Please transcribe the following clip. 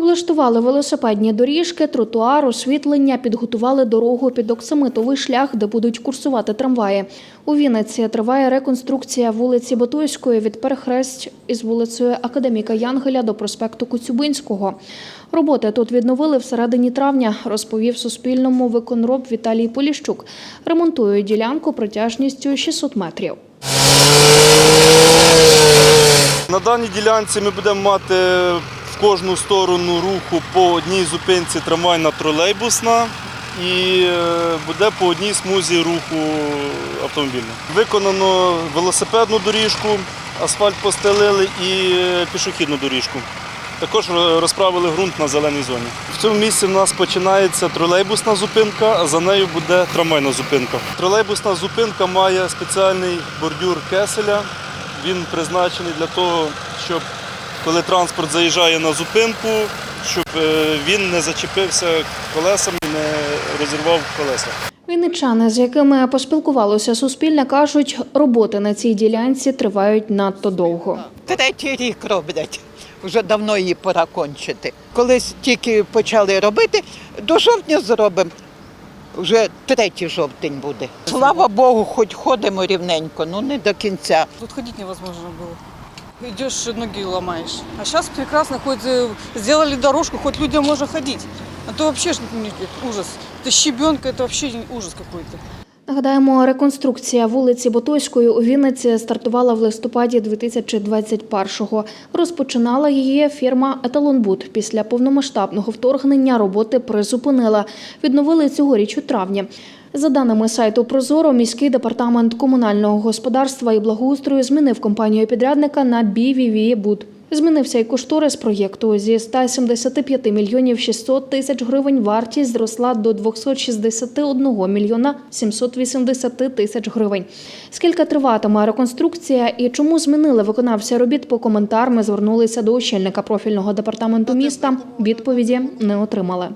Облаштували велосипедні доріжки, тротуар, освітлення, підготували дорогу під оксамитовий шлях, де будуть курсувати трамваї. У Вінниці триває реконструкція вулиці Батойської від перехресть із вулицею Академіка Янгеля до проспекту Коцюбинського. Роботи тут відновили всередині травня, розповів Суспільному виконроб Віталій Поліщук. Ремонтують ділянку протяжністю 600 метрів. На даній ділянці ми будемо мати кожну сторону руху по одній зупинці трамвайна тролейбусна і е, буде по одній смузі руху автомобільна. Виконано велосипедну доріжку, асфальт постелили і е, пішохідну доріжку. Також розправили ґрунт на зеленій зоні. В цьому місці в нас починається тролейбусна зупинка, а за нею буде трамвайна зупинка. Тролейбусна зупинка має спеціальний бордюр кеселя. Він призначений для того, щоб коли транспорт заїжджає на зупинку, щоб е, він не зачепився колесами, не розірвав колеса. Вінничани, з якими поспілкувалося Суспільне, кажуть, роботи на цій ділянці тривають надто довго. Третій рік роблять. Вже давно її пора кончити. Колись тільки почали робити, до жовтня зробимо. Вже третій жовтень буде. Слава Богу, хоч ходимо рівненько, ну не до кінця. Тут ходить невозможно было. Идешь, ноги ломаешь. А сейчас прекрасно, хоть э, сделали дорожку, хоть людям можно ходить. А то вообще ж, ну, это ужас. Это щебенка, это вообще ужас какой-то. Нагадаємо, реконструкція вулиці Ботойської у Вінниці стартувала в листопаді 2021-го. Розпочинала її фірма Еталонбуд. Після повномасштабного вторгнення роботи призупинила. Відновили цьогоріч у травні. За даними сайту Прозоро, міський департамент комунального господарства і благоустрою змінив компанію підрядника на BVV Буд. Змінився і кошторис проєкту. Зі 175 мільйонів 600 тисяч гривень вартість зросла до 261 мільйона 780 тисяч гривень. Скільки триватиме реконструкція і чому змінили виконавця робіт по коментар, ми звернулися до очільника профільного департаменту міста. Відповіді не отримали.